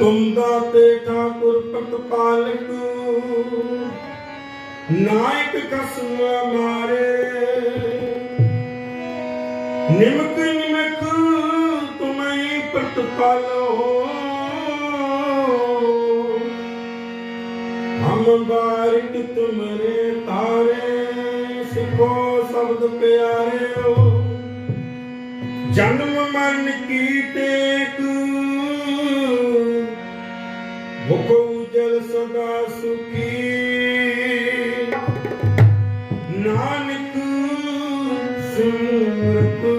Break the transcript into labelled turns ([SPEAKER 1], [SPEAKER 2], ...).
[SPEAKER 1] ਦਾਤੇ ਠਾਕੁਰ ਪ੍ਰਤਪਾਲਕ ਨਾਇਕ ਕਸਮ ਮਾਰੇ। ਨਿਮਕ ਨਿਮਕ ਤੁਮਈ ਪ੍ਰਤਪਾਲੋ ਹਮ ਬਾਰਿਕ ਤੁਮਰੇ ਤਾਰੇ, ਸਿਖੋ ਸ਼ਬਦ ਪਿਆਰੇ ਹੋ ਜਨਮ ਮਰਨ ਕੀ ਟੇਕ। ਮੁਖ ਉਜਲ ਸਦਾ ਸੁਖੀ। ਨਾਨਕ ਸਿਮਰਤ